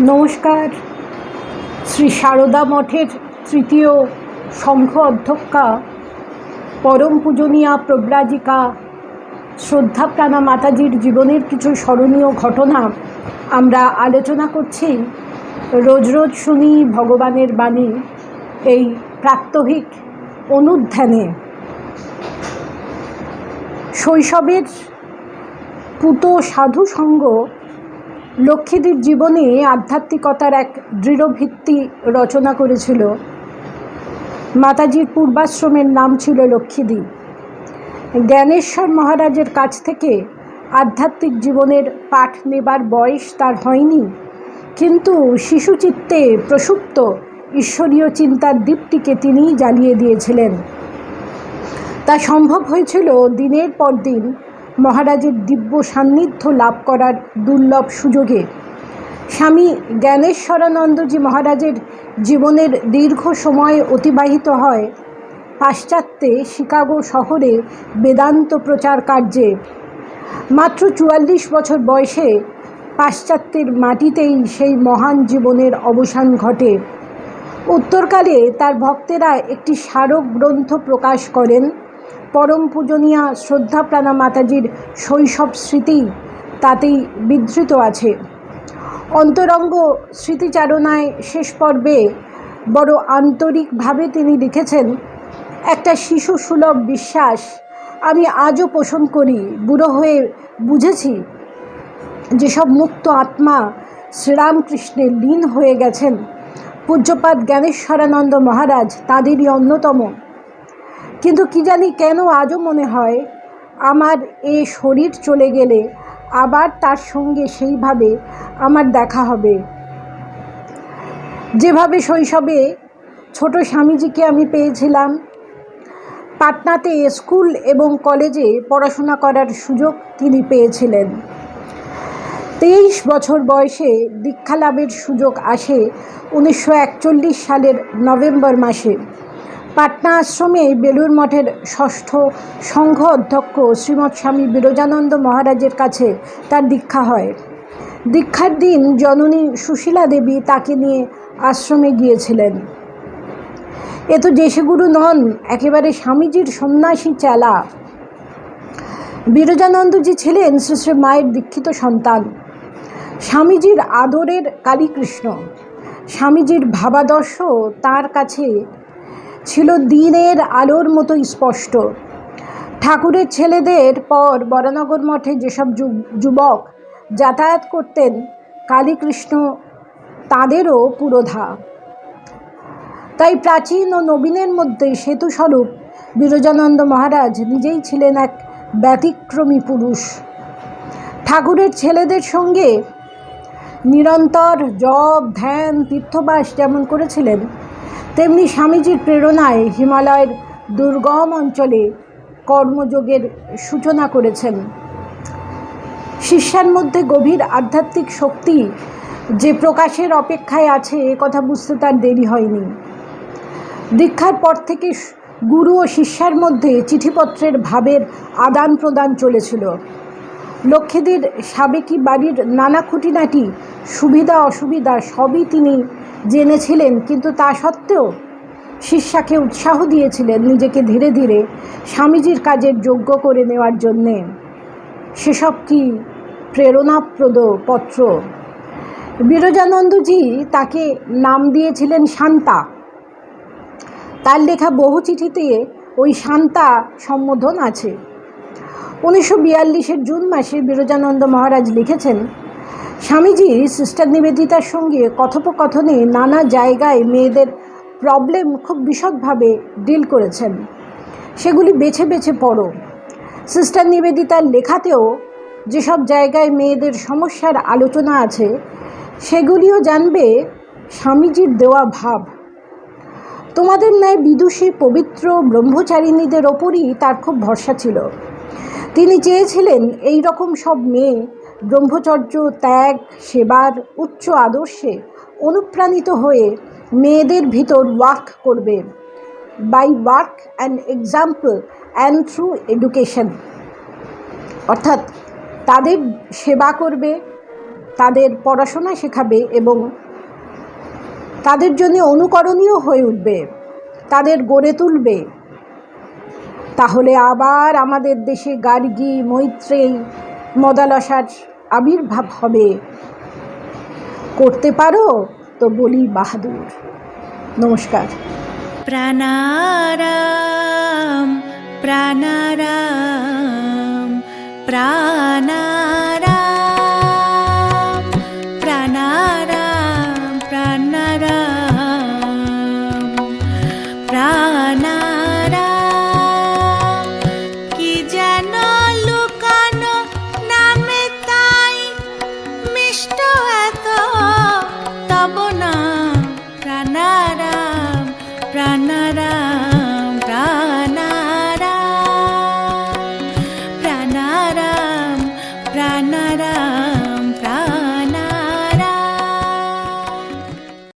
নমস্কার। শ্রী সারদা মঠের তৃতীয় সংঘ অধ্যক্ষা, পরম পূজনীয়া প্রব্রাজিকা শ্রদ্ধাপ্রাণা মাতাজির জীবনের কিছু স্মরণীয় ঘটনা আমরা আলোচনা করছি। রোজ রোজ শুনি ভগবানের বাণী এই প্রাত্যহিক অনুধ্যানে। শৈশবের পুত সাধু সঙ্গ লক্ষ্মীদের জীবনে আধ্যাত্মিকতার এক দৃঢ় ভিত্তি রচনা করেছিল। মাতাজির পূর্বাশ্রমের নাম ছিল লক্ষ্মীদি জ্ঞানেশ্বর মহারাজের কাছ থেকে আধ্যাত্মিক জীবনের পাঠ নেবার বয়স তার হয়নি, কিন্তু শিশুচিত্তে প্রসুপ্ত ঈশ্বরীয় চিন্তার দ্বীপটিকে তিনিই জ্বালিয়ে দিয়েছিলেন। তা সম্ভব হয়েছিল দিনের পর দিন মহারাজের দিব্য সান্নিধ্য লাভ করার দুর্লভ সুযোগে। স্বামী জ্ঞানেশ্বরানন্দজি মহারাজের জীবনের দীর্ঘ সময় অতিবাহিত হয়। পাশ্চাত্যে শিকাগো শহরে বেদান্ত প্রচার কার্যে। মাত্র চুয়াল্লিশ বছর বয়সে পাশ্চাত্যের মাটিতেই সেই মহান জীবনের অবসান ঘটে। উত্তরকালে তার ভক্তেরা একটি স্মারক গ্রন্থ প্রকাশ করেন। পরম পূজনীয়া শ্রদ্ধাপ্রাণা মাতাজির শৈশব স্মৃতি তাতেই বিধৃত আছে। অন্তরঙ্গ স্মৃতিচারণায় শেষ পর্বে বড় আন্তরিকভাবে তিনি লিখেছেন, একটা শিশু সুলভ বিশ্বাস, আমি আজও পোষণ করি, বুড়ো হয়ে বুঝেছি যেসব মুক্ত আত্মা শ্রীরামকৃষ্ণের লীন হয়ে গেছেন। পূজ্যপাত জ্ঞানেশ্বরানন্দ মহারাজ তাদেরই অন্যতম কিন্তু কি জানি কেন আজও মনে হয় আমার এ শরীর চলে গেলে আবার তার সঙ্গে সেইভাবে আমার দেখা হবে। যেভাবে শৈশবে ছোট স্বামীজিকে আমি পেয়েছিলাম, পাটনাতে স্কুল এবং কলেজে পড়াশোনা করার সুযোগ তিনি পেয়েছিলেন। তেইশ বছর বয়সে দীক্ষা লাভের সুযোগ আসে উনিশশো একচল্লিশ সালের নভেম্বর মাসে। পাটনা আশ্রমে বেলুর মঠের ষষ্ঠ সংঘ অধ্যক্ষ শ্রীমৎ স্বামী বিরজানন্দ মহারাজের কাছে তার দীক্ষা হয়। দীক্ষার দিন জননী সুশীলা দেবী তাকে নিয়ে আশ্রমে গিয়েছিলেন। এ তো গুরু নন, একেবারে স্বামীজির সন্ন্যাসী চেলা। বিরজানন্দজি ছিলেন শ্রী শ্রী মায়ের দীক্ষিত সন্তান। স্বামীজির আদরের কালীকৃষ্ণ। স্বামীজির ভাবাদর্শ তার কাছে ছিল দিনের আলোর মতো স্পষ্ট। ঠাকুরের ছেলেদের পর বরানগর মঠে যেসব যুবক যাতায়াত করতেন, কালীকৃষ্ণ তাদেরও পুরোধা। তাই প্রাচীন ও নবীনের মধ্যে সেতুস্বরূপ বিরজানন্দ মহারাজ নিজেই ছিলেন এক ব্যতিক্রমী পুরুষ। ঠাকুরের ছেলেদের সঙ্গে নিরন্তর জপ, ধ্যান, তীর্থবাস যেমন করেছিলেন তেমনি স্বামীজির প্রেরণায় হিমালয়ের দুর্গম অঞ্চলে কর্মযোগের সূচনা করেছেন। শিষ্যার মধ্যে গভীর আধ্যাত্মিক শক্তি যে প্রকাশের অপেক্ষায় আছে, এ কথা বুঝতে তার দেরি হয়নি। দীক্ষার পর থেকে গুরু ও শিষ্যার মধ্যে চিঠিপত্রের ভাবের আদান প্রদান চলেছিল। লক্ষ্মীদের সাবেকি বাড়ির নানা খুঁটিনাটি সুবিধা অসুবিধা সবই তিনি জেনেছিলেন, কিন্তু তা সত্ত্বেও শিষ্যাকে উৎসাহ দিয়েছিলেন নিজেকে ধীরে ধীরে স্বামীজির কাজের যোগ্য করে নেওয়ার জন্যে। সেসব কি প্রেরণাপ্রদ পত্র? বিরজানন্দজি তাকে নাম দিয়েছিলেন শান্তা। তার লেখা বহু চিঠিতে ওই শান্তা সম্বোধন আছে। উনিশশো বিয়াল্লিশের জুন মাসে বিরজানন্দ মহারাজ লিখেছেন স্বামীজি সিস্টার নিবেদিতার সঙ্গে কথোপকথনে নানা জায়গায় মেয়েদের প্রবলেম খুব বিশদভাবে ডিল করেছেন। সেগুলি বেছে বেছে পড়ো। সিস্টার নিবেদিতার লেখাতেও যেসব জায়গায় মেয়েদের সমস্যার আলোচনা আছে, সেগুলিও জানবে স্বামীজির দেওয়া ভাব। তোমাদের ন্যায় বিদুষী, পবিত্র ব্রহ্মচারিণীদের ওপরই তার খুব ভরসা ছিল। তিনি চেয়েছিলেন এই রকম সব মেয়ে ব্রহ্মচর্য, ত্যাগ, সেবার, উচ্চ আদর্শে অনুপ্রাণিত হয়ে মেয়েদের ভিতর ওয়ার্ক করবে। By work and example and through education অর্থাৎ তাদের সেবা করবে, তাদের পড়াশোনা শেখাবে এবং তাদের জন্য অনুকরণীয় হয়ে উঠবে, তাদের গড়ে তুলবে। তাহলে আবার আমাদের দেশে গার্গী, মৈত্রেয়ী, মদালসার আবির্ভাব হবে। করতে পারো তো বলি বাহাদুর। নমস্কার। প্রাণারাম প্রাণারাম প্রাণা